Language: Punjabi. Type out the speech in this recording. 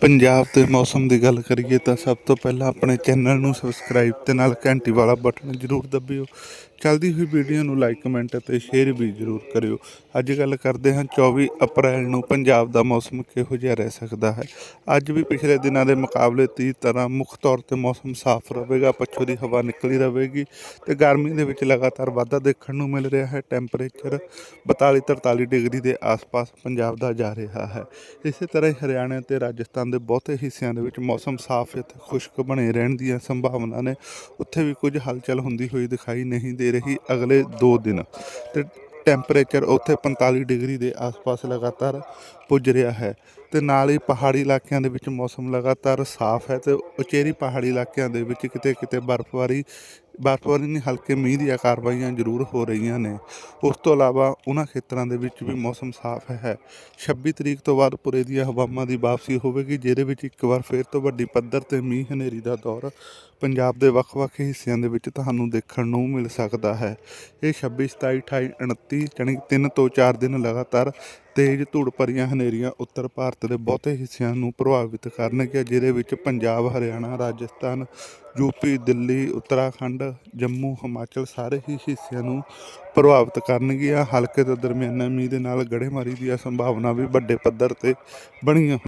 ਪੰਜਾਬ ਦੇ ਮੌਸਮ ਦੀ ਗੱਲ ਕਰੀਏ ਤਾਂ ਸਭ ਤੋਂ ਪਹਿਲਾਂ ਆਪਣੇ ਚੈਨਲ ਨੂੰ ਸਬਸਕ੍ਰਾਈਬ ਤੇ ਨਾਲ ਘੰਟੀ ਵਾਲਾ ਬਟਨ ਜ਼ਰੂਰ ਦਬਿਓ। ਚੱਲਦੀ ਹੋਈ ਵੀਡੀਓ ਨੂੰ ਲਾਈਕ ਕਮੈਂਟ ਅਤੇ ਸ਼ੇਅਰ ਵੀ ਜ਼ਰੂਰ ਕਰਿਓ। ਅੱਜ ਗੱਲ ਕਰਦੇ ਹਾਂ 24 ਅਪ੍ਰੈਲ ਨੂੰ ਪੰਜਾਬ ਦਾ ਮੌਸਮ ਕਿਹੋ ਜਿਹਾ ਰਹਿ ਸਕਦਾ ਹੈ? ਅੱਜ ਵੀ ਪਿਛਲੇ ਦਿਨਾਂ ਦੇ ਮੁਕਾਬਲੇ 30 ਤਰ੍ਹਾਂ ਮੁੱਖ ਤੌਰ ਤੇ ਮੌਸਮ ਸਾਫ਼ ਰਹੇਗਾ, ਪੱਛੋ ਦੀ ਹਵਾ ਨਿਕਲੀ ਰਹੇਗੀ ਤੇ ਗਰਮੀ ਦੇ ਵਿੱਚ ਲਗਾਤਾਰ ਵਾਧਾ ਦੇਖਣ ਨੂੰ ਮਿਲ ਰਿਹਾ ਹੈ। ਟੈਂਪਰੇਚਰ 42 43 ਡਿਗਰੀ ਦੇ ਆਸ-ਪਾਸ ਪੰਜਾਬ ਦਾ ਜਾ ਰਿਹਾ ਹੈ। ਇਸੇ ਤਰ੍ਹਾਂ ਹੀ ਹਰਿਆਣਾ ਤੇ ਰਾਜਸਥਾਨ ਦੇ ਬਹੁਤੇ ਹਿੱਸਿਆਂ ਦੇ ਵਿੱਚ ਮੌਸਮ ਸਾਫ਼ ਅਤੇ ਖੁਸ਼ਕ ਬਣੇ ਰਹਿਣ ਦੀਆਂ ਸੰਭਾਵਨਾ ਨੇ। ਉੱਥੇ ਵੀ ਕੁਝ ਹਲਚਲ ਹੁੰਦੀ ਹੋਈ ਦਿਖਾਈ ਨਹੀਂ ਦੇ ਰਹੀ ਅਗਲੇ 2 ਦਿਨ। ਤੇ ਟੈਂਪਰੇਚਰ ਉੱਥੇ 45 ਡਿਗਰੀ ਦੇ ਆਸ-ਪਾਸ ਲਗਾਤਾਰ ਪੁੱਜ ਰਿਹਾ ਹੈ ਤੇ ਨਾਲ ਹੀ ਪਹਾੜੀ ਇਲਾਕਿਆਂ ਦੇ ਵਿੱਚ ਮੌਸਮ ਲਗਾਤਾਰ ਸਾਫ਼ ਹੈ ਤੇ ਉਚੇਰੀ ਪਹਾੜੀ ਇਲਾਕਿਆਂ ਦੇ ਵਿੱਚ ਕਿਤੇ ਕਿਤੇ ਬਰਫ਼ਬਾਰੀ ਬਰਫ਼ਬਾਰੀ ਨਹੀਂ ਹਲਕੇ ਮੀਂਹ ਦੀਆਂ ਕਾਰਵਾਈਆਂ ਜ਼ਰੂਰ ਹੋ ਰਹੀਆਂ ਨੇ। ਉਸ ਤੋਂ ਇਲਾਵਾ ਉਹਨਾਂ ਖੇਤਰਾਂ ਦੇ ਵਿੱਚ ਵੀ ਮੌਸਮ ਸਾਫ਼ ਹੈ। 26 ਤਰੀਕ ਤੋਂ ਬਾਅਦ ਪੁਰੇ ਦੀਆਂ ਹਵਾਵਾਂ ਦੀ ਵਾਪਸੀ ਹੋਵੇਗੀ, ਜਿਹਦੇ ਵਿੱਚ ਇੱਕ ਵਾਰ ਫਿਰ ਤੋਂ ਵੱਡੀ ਪੱਧਰ ਤੇ ਮੀਂਹ ਹਨੇਰੀ ਦਾ ਦੌਰ ਪੰਜਾਬ ਦੇ ਵੱਖ-ਵੱਖ ਹਿੱਸਿਆਂ ਦੇ ਵਿੱਚ ਤੁਹਾਨੂੰ ਦੇਖਣ ਨੂੰ ਮਿਲ ਸਕਦਾ ਹੈ। ਇਹ 26 27 28 29 ਜਾਣੀ ਕਿ ਤਿੰਨ ਤੋਂ 4 ਦਿਨ ਲਗਾਤਾਰ ਤੇਜ਼ ਧੂੜ ਭਰੀਆਂ ਹਨੇਰੀਆਂ ਉੱਤਰ ਭਾਰਤ ਦੇ ਬਹੁਤੇ ਹਿੱਸਿਆਂ ਨੂੰ ਪ੍ਰਭਾਵਿਤ ਕਰਨਗੀਆਂ ਜਿਹਦੇ ਵਿੱਚ ਪੰਜਾਬ, ਹਰਿਆਣਾ, ਰਾਜਸਥਾਨ ਯੂਪੀ ਦਿੱਲੀ, ਉੱਤਰਾਖੰਡ, ਜੰਮੂ, ਹਿਮਾਚਲ ਸਾਰੇ ਹੀ ਹਿੱਸਿਆਂ ਨੂੰ ਪ੍ਰਭਾਵਿਤ ਕਰਨਗੀਆਂ। ਹਲਕੇ ਤੋਂ ਦਰਮਿਆਨਾ ਮੀਂਹ ਦੇ ਨਾਲ ਗੜੇਮਾਰੀ ਦੀਆਂ ਸੰਭਾਵਨਾ ਵੀ ਵੱਡੇ ਪੱਧਰ ਤੇ ਬਣੀਆਂ